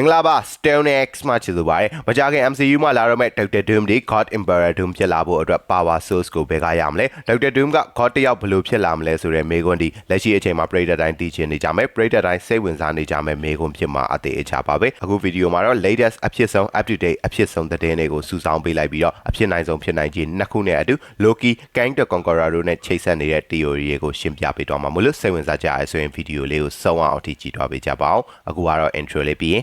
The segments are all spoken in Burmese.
မင်္ဂလာပါ Stone X မှာချစ်သူပါတယ်မကြခင် MCU မှာလာတော့မဲ့ Dr. Doom ဒီ God Emperor Doom ဖြစ်လာဖို့အတွက် Power Source ကိုဘယ်ကရမလဲ Dr. Doom က God တယောက်ဘယ်လိုဖြစ်လာမလဲဆိုတဲ့မေးခွန်းဒီလက်ရှိအချိန်မှာပရိသတ်တိုင်းသိချင်နေကြမယ်ပရိသတ်တိုင်းစိတ်ဝင်စားနေကြမယ်မေးခွန်းဖြစ်မှာအသေးအချပါပဲအခုဗီဒီယိုမှာတော့ latest အဖြစ်ဆုံး up to date အဖြစ်ဆုံးသတင်းတွေကိုစုဆောင်းပေးလိုက်ပြီးတော့အဖြစ်နိုင်ဆုံးဖြစ်နိုင်ခြင်းနှစ်ခုနဲ့အတူ Loki Kang the Conqueror တို့နဲ့ချိတ်ဆက်နေတဲ့ theory တွေကိုရှင်းပြပေးတော့မှာမလို့စိတ်ဝင်စားကြရဆိုရင်ဗီဒီယိုလေးကိုစုံအောင်အထိကြည့်သွားပေးကြပါအောင်အခုကတော့ intro လေးပြီးရင်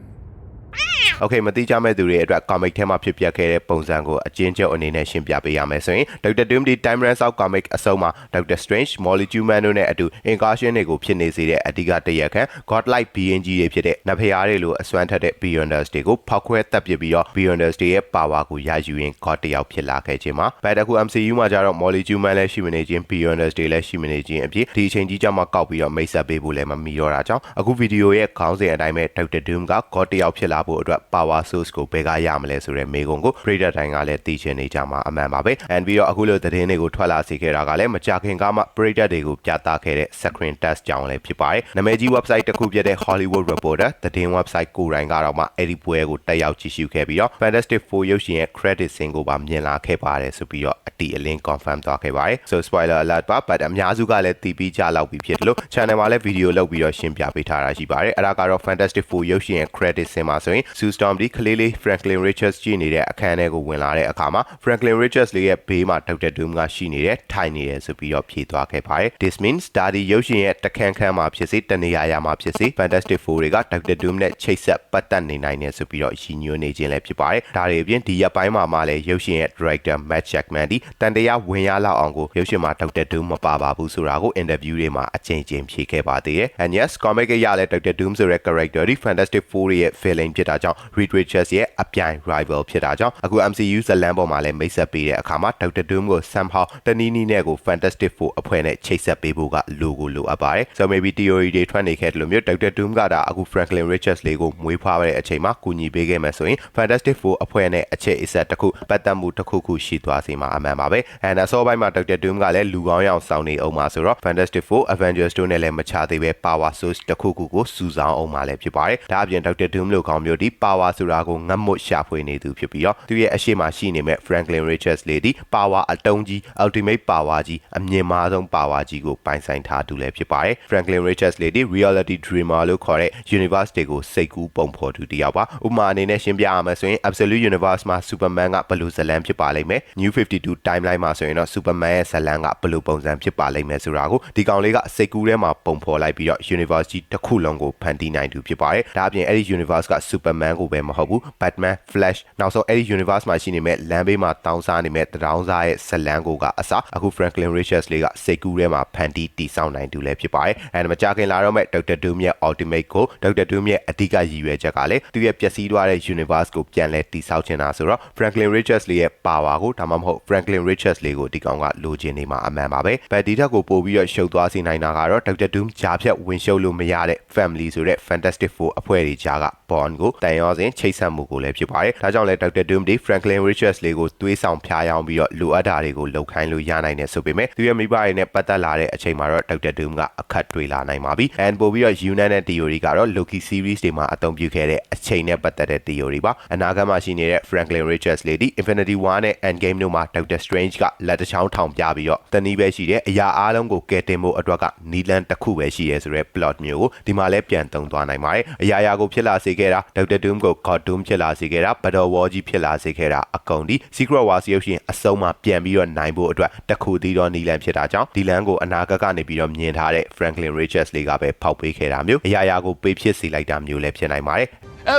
Okay မတိကျမဲ့သူတွေအတွက် comic ထဲမှာဖြစ်ပျက်ခဲ့တဲ့ပုံစံကိုအကျဉ်းချုပ်အနေနဲ့ရှင်းပြပေးရမယ်ဆိုရင် Dr. Doom ဒီ Time Runs Out comic အဆုံးမှာ Dr. Strange, Molly Tuman တို့နဲ့အတူ incursion တွေကိုဖြစ်နေစေတဲ့အဓိကတရက်ခံ Godlike being ကြီးတွေဖြစ်တဲ့နဖျားတွေလိုအစွမ်းထက်တဲ့ Beyonders တွေကိုဖောက်ခွဲတပ်ပစ်ပြီးတော့ Beyonders တွေရဲ့ power ကိုရယူရင် God တယောက်ဖြစ်လာခဲ့ခြင်းမှာဘယ်တခု MCU မှာကျတော့ Molly Tuman လည်းရှိမနေခြင်း Beyonders တွေလည်းရှိမနေခြင်းအဖြစ်ဒီအချိန်ကြီးကြမှာကောက်ပြီးတော့မိတ်ဆက်ပေးဖို့လည်းမမီတော့တာကြောင့်အခုဗီဒီယိုရဲ့ခေါင်းစဉ်အတိုင်းပဲ Dr. Doom က God တယောက်ဖြစ်လာဖို့အတွက် power source ကိုဘယ်ကရမလဲဆိုတဲ့မေးခွန်းကို Predator တိုင်းကလည်းသိချင်နေကြမှာအမှန်ပါပဲ and ပြီးတော့အခုလိုသတင်းတွေကိုထွက်လာစေခဲ့တာကလည်းမကြခင်ကမှ Predator တွေကိုပြသခဲ့တဲ့ screen test ကြောင့်လည်းဖြစ်ပါတယ်နာမည်ကြီး website တစ်ခုဖြစ်တဲ့ Hollywood Reporter သတင်း website ကိုယ်တိုင်ကတော့မှအဲ့ဒီပွဲကိုတက်ရောက်ကြည့်ရှုခဲ့ပြီးတော့ Fantastic Four ရုပ်ရှင်ရဲ့ credit scene ကိုပါမြင်လာခဲ့ပါတယ်ဆိုပြီးတော့အတီအလင်း confirm သွားခဲ့ပါတယ် so spoiler alert ပါ but အများစုကလည်းတီးပြီးကြလောက်ပြီးဖြစ်တယ်လို့ channel မှာလည်း video လုပ်ပြီးတော့ရှင်းပြပေးထားတာရှိပါတယ်အဲ့ဒါကတော့ Fantastic Four ရုပ်ရှင်ရဲ့ credit scene မှာဆိုရင် Sue Storm ဒီကလေးလေး Franklin Richards ကြည့်နေတဲ့အခန်းထဲကိုဝင်လာတဲ့အခါမှာ Franklin Richards လေးရဲ့ဘေးမှာ Dr. Doom ကရှိနေတယ်ထိုင်နေတယ်ဆိုပြီးတော့ဖြေသွားခဲ့ပါတယ် This means ဒါဒီရုပ်ရှင်ရဲ့တခန်းခန်းမှာဖြစ်စေတနေရာရာမှာဖြစ်စေ Fantastic Four တွေက Dr. Doom နဲ့ချိတ်ဆက်ပတ်သက်နေနိုင်တယ်ဆိုပြီးတော့ရည်ညွှန်းနေခြင်းလည်းဖြစ်ပါတယ်ဒါတွေအပြင်ဒီရက်ပိုင်းမှာမှလည်းရုပ်ရှင်ရဲ့ director Matt Jackman ဒီတန်တရားဝင်ရလောက်အောင်ကိုရုပ်ရှင်မှာ Dr. Doom မပါပါဘူးဆိုတာကို interview တွေမှာအကြိမ်ကြိမ်ဖြေခဲ့ပါသေးတယ် and yes comic ရလည်း Dr. Doom ဆိုတဲ့ character ဒီ Fantastic Four ရဲ့ villain ဖြစ်တာကြောင့် Reed Richards ရဲ့အပြိုင် rival ဖြစ်တာကြောင့်အခု MCU ဇလန်ပေါ်မှာလည်းမိတ်ဆက်ပေးတဲ့အခါမှာ Dr. Doom ကို somehow တနည်းနည်းနဲ့ကို Fantastic Four အဖွဲ့နဲ့ချိတ်ဆက်ပေးဖို့ကလိုကိုလိုအပ်ပါတယ် so maybe theory တွေထွက်နေခဲ့တယ်လို့မျိုး Dr. Doom ကဒါအခု Franklin Richards လေးကိုမွေးဖွားတဲ့အချိန်မှာကူညီပေးခဲ့မယ်ဆိုရင် Fantastic Four အဖွဲ့နဲ့အခြေအဆက်တစ်ခုပတ်သက်မှုတစ်ခုခုရှိသွားစေမှာအမှန်ပါပဲ and အစောပိုင်းမှာ Dr. Doom ကလည်းလူကောင်းရောက်ဆောင်နေအောင်ပါဆိုတော့ Fantastic Four Avengers တို့နဲ့လည်းမချသေးပဲ power source တစ်ခုခုကိုစုဆောင်းအောင်ပါလည်းဖြစ်ပါတယ်ဒါအပြင် Dr. Doom လို့ကောင်းမျိုးဒီ power ဆိုတာကိုငတ်မွတ်ရှာဖွေနေသူဖြစ်ပြီးတော့သူရဲ့အရှိမရှိနေမဲ့ Franklin Richards လေးဒီ power အတုံးကြီး ultimate power ကြီးအမြင့်မားဆုံး power ကြီးကိုပိုင်ဆိုင်ထားသူလည်းဖြစ်ပါတယ် Franklin Richards လေးဒီ reality dreamer လို့ခေါ်တဲ့ universe တွေကိုစိတ်ကူးပုံဖော်သူတစ်ယောက်ပါဥပမာအနေနဲ့ရှင်းပြရမယ်ဆိုရင် absolute universe မှာ Superman ကဘယ်လိုဇာတ်လမ်းဖြစ်ပါလိမ့်မယ် New 52 timeline မှာဆိုရင်တော့ Superman ရဲ့ဇာတ်လမ်းကဘယ်လိုပုံစံဖြစ်ပါလိမ့်မယ်ဆိုတာကိုဒီကောင်လေးကစိတ်ကူးထဲမှာပုံဖော်လိုက်ပြီးတော့ universe ကြီးတစ်ခုလုံးကိုဖန်တီးနိုင်သူဖြစ်ပါတယ်ဒါအပြင်အဲ့ဒီ universe က Superman ကိုပဲမဟုတ်ဘူး Batman Flash နောက်ဆုံးအဲ့ဒီ universe မှာရှိနေမဲ့လမ်းဘေးမှာတောင်းစားနေမဲ့တရောင်းစားရဲ့ဇာတ်လမ်းကိုကအစအခု Franklin Richards လေးကစိတ်ကူးထဲမှာဖန်တီးတည်ဆောက်နိုင်သူလည်းဖြစ်ပါတယ်အဲမကြခင်လာတော့မဲ့ Dr. Doom ရဲ့ Ultimate ကို Dr. Doom ရဲ့အဓိကရည်ရွယ်ချက်ကလည်းသူရဲ့ပျက်စီးသွားတဲ့ universe ကိုပြန်လဲတည်ဆောက်ချင်တာဆိုတော့ Franklin Richards လေးရဲ့ power ကိုဒါမှမဟုတ် Franklin Richards လေးကိုဒီကောင်ကလိုချင်နေမှာအမှန်ပါပဲ။ဘယ်ဒီထက်ကိုပို့ပြီးတော့ရှုပ်သွားစေနိုင်တာကတော့ Dr. Doom ဂျာဖြတ်ဝင်ရှုပ်လို့မရတဲ့ Family ဆိုတဲ့ Fantastic Four အဖွဲ့တွေကြားက Bond ကိုတန်ရောစဉ်ချိတ်ဆက်မှုကိုလည်းဖြစ်ပါတယ်။ဒါကြောင့်လဲ Dr. Doom ဒီ Franklin Richards လေးကိုသွေးဆောင်ဖျားယောင်းပြီးတော့လိုအပ်တာတွေကိုလုပ်ခိုင်းလို့ရနိုင်တယ်ဆိုပေမဲ့သူရဲ့မိဘတွေနဲ့ပတ်သက်လာတဲ့အချိန်မှာတော့ Dr. Doom ကအခက်တွေ့လာနိုင်ပါပြီ။ and ပို့ပြီးတော့ Yunan နဲ့ theory ကတော့ Loki series တွေမှာအသုံးပြုခဲ့တဲ့အချိန်နဲ့ပတ်သက်တဲ့ theory ပါ။အနာဂတ်မှာရှိနေတဲ့ Franklin Richards လေးဒီ Infinity War နဲ့ Endgame တို့မှာ Doctor Strange ကလက်တစ်ချောင်းထောင်ပြပြီးတော့တနည်းပဲရှိတဲ့အရာအားလုံးကိုကယ်တင်ဖို့အတွက်ကနီလန်တစ်ခုပဲရှိရဲဆိုတဲ့ plot မျိုးကိုဒီမှာလည်းပြန်သုံးသွားနိုင်ပါတယ်။အရာရာကိုဖြစ်လာစေခဲ့တာ Doctor Doom ကို God Doom ဖြစ်လာစေခဲ့တာ Battle War ကြီးဖြစ်လာစေခဲ့တာအကုန်ဒီ Secret Wars ရုပ်ရှင်အဆုံးမှာပြန်ပြီးတော့နိုင်ဖို့အတွက်တခုတည်းသောနီလန်ဖြစ်တာကြောင့်ဒီလန်ကိုအနာဂတ်ကနေပြီးတော့မြင်ထားတဲ့ Franklin Richards လေးကပဲဖောက်ပေးခဲ့တာမျိုးအရာရာကိုပေးဖြစ်စေလိုက်တာမျိုးလည်းဖြစ်နိုင်ပါတယ်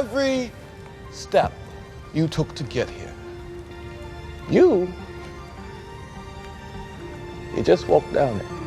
Every step you took to get here, you, you just walked down it.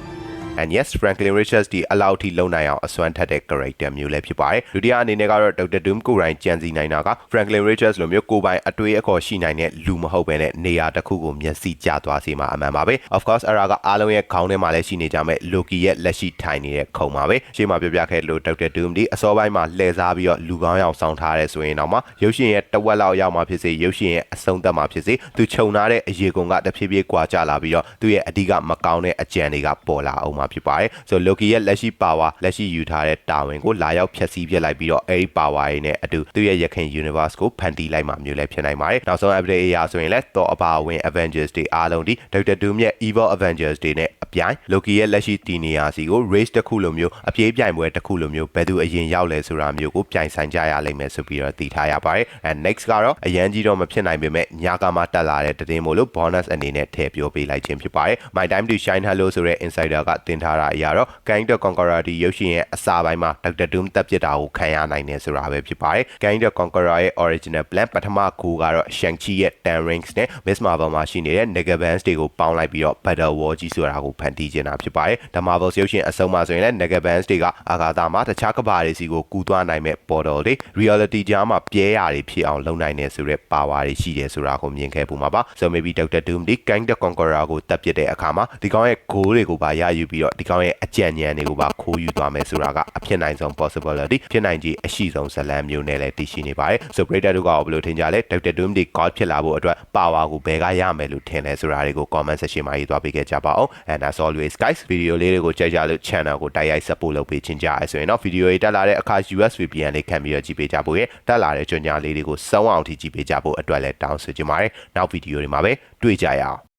And yes Franklin Richards ဒီအလောက်ထိလုံနိုင်အောင်အစွမ်းထက်တဲ့ character မျိုးလည်းဖြစ်ပါတယ်ဒုတိယအနေနဲ့ကတော့ Dr. Doom ကိုယ်တိုင်ကြံစည်နိုင်တာက Franklin Richards လိုမျိုးကိုယ်ပိုင်အတွေးအခေါ်ရှိနိုင်တဲ့လူမဟုတ်ဘဲနဲ့နေရာတစ်ခုကိုမျက်စိကျသွားစေမှာအမှန်ပါပဲ of course အရာကအားလုံးရဲ့ခေါင်းထဲမှာလည်းရှိနေကြမဲ့ Loki ရဲ့လက်ရှိထိုင်နေတဲ့ခုံပါပဲရှေ့မှာပြပြခဲ့လို့ Dr. Doom ဒီအစောပိုင်းမှာလှည့်စားပြီးတော့လူကောင်းအောင်စောင်းထားရဲဆိုရင်တော့မှရုပ်ရှင်ရဲ့တဝက်လောက်ရောက်မှဖြစ်စေရုပ်ရှင်ရဲ့အဆုံးသတ်မှဖြစ်စေသူခြုံထားတဲ့အရေကုန်ကတဖြည်းဖြည်းကွာကျလာပြီးတော့သူ့ရဲ့အဓိကမကောင်းတဲ့အကြံတွေကပေါ်လာအောင်မှာဖြစ်ပါတယ်ဆို Loki ရဲ့လက်ရှိ power လက်ရှိယူထားတဲ့တာဝန်ကိုလာရောက်ဖျက်ဆီးပြစ်လိုက်ပြီးတော့အဲဒီ power ရင်းနဲ့အတူသူ့ရဲ့ရခင် universe ကိုဖန်တီးလိုက်မှမျိုးလည်းဖြစ်နိုင်ပါတယ်နောက်ဆုံး update အရာဆိုရင်လည်း Thor အပါအဝင် Avengers တွေအားလုံးဒီ Dr. Doom ရဲ့ Evil Avengers တွေနဲ့အပြိုင် Loki ရဲ့လက်ရှိတည်နေရာစီကို race တစ်ခုလိုမျိုးအပြေးပြိုင်ပွဲတစ်ခုလိုမျိုးဘယ်သူအရင်ရောက်လဲဆိုတာမျိုးကိုပြိုင်ဆိုင်ကြရလိမ့်မယ်ဆိုပြီးတော့တည်ထားရပါတယ် and next ကတော့အရန်ကြီးတော့မဖြစ်နိုင်ပေမဲ့ညကမှတက်လာတဲ့သတင်းမို့လို့ bonus အနေနဲ့ထည့်ပြောပေးလိုက်ခြင်းဖြစ်ပါတယ် my time to shine hello ဆိုတဲ့ insider ကတင်ထားတာအရာတော့ Kang the Conqueror ဒီရုပ်ရှင်ရဲ့အစာပိုင်းမှာ Dr. Doom တက်ပစ်တာကိုခံရနိုင်တယ်ဆိုတာပဲဖြစ်ပါတယ် Kang the Conqueror ရဲ့ original plan ပထမကူကတော့ Shang-Chi ရဲ့ Ten Rings နဲ့ Miss Marvel မှာရှိနေတဲ့ Negabands တွေကိုပေါင်းလိုက်ပြီးတော့ Battle War ကြီးဆိုတာကိုဖန်တီးခြင်းတာဖြစ်ပါတယ် The Marvel ရုပ်ရှင်အဆုံးမှာဆိုရင်လည်း Negabands တွေကအာဂါသမှာတခြားကဘာတွေစီကိုကူးသွားနိုင်မဲ့ portal တွေ reality ကြားမှာပြဲရာတွေဖြစ်အောင်လုပ်နိုင်တယ်ဆိုတဲ့ power တွေရှိတယ်ဆိုတာကိုမြင်ခဲ့ပူမှာပါ so maybe Dr. Doom ဒီ Kang the Conqueror ကိုတပ်ပစ်တဲ့အခါမှာဒီကောင်ရဲ့ goal တွေကိုပါရယူပြီးတော့ဒီကောင်ရဲ့အကြံဉာဏ်တွေကိုပါခိုးယူသွားမယ်ဆိုတာကအဖြစ်နိုင်ဆုံး possibility ဖြစ်နိုင်ခြေအရှိဆုံးဇလန်မျိုးနဲ့လည်းတည်ရှိနေပါတယ် so Breaker တို့ကဘယ်လိုထင်ကြလဲ Dr. Doom ဒီ god ဖြစ်လာဖို့အတွက် power ကိုဘယ်ကရမယ်လို့ထင်လဲဆိုတာတွေကို comment section မှာရေးသွားပေးခဲ့ကြပါအောင် and as always guys video လေးတွေကိုကြိုက်ကြလို့ channel ကိုတိုက်ရိုက် support လုပ်ပေးခြင်းကြရဲဆိုရင်တော့ video တွေတက်လာတဲ့အခါ US VPN လေးခံပြီးတော့ကြည့်ပေးကြဖို့ရတက်လာတဲ့ကြွညာလေးတွေကိုစောင်းအောင်ထိကြည့်ပေးကြဖို့အတွက်လည်းတောင်းဆိုချင်ပါတယ်နောက် video တွေမှာပဲတွေ့ကြရအောင်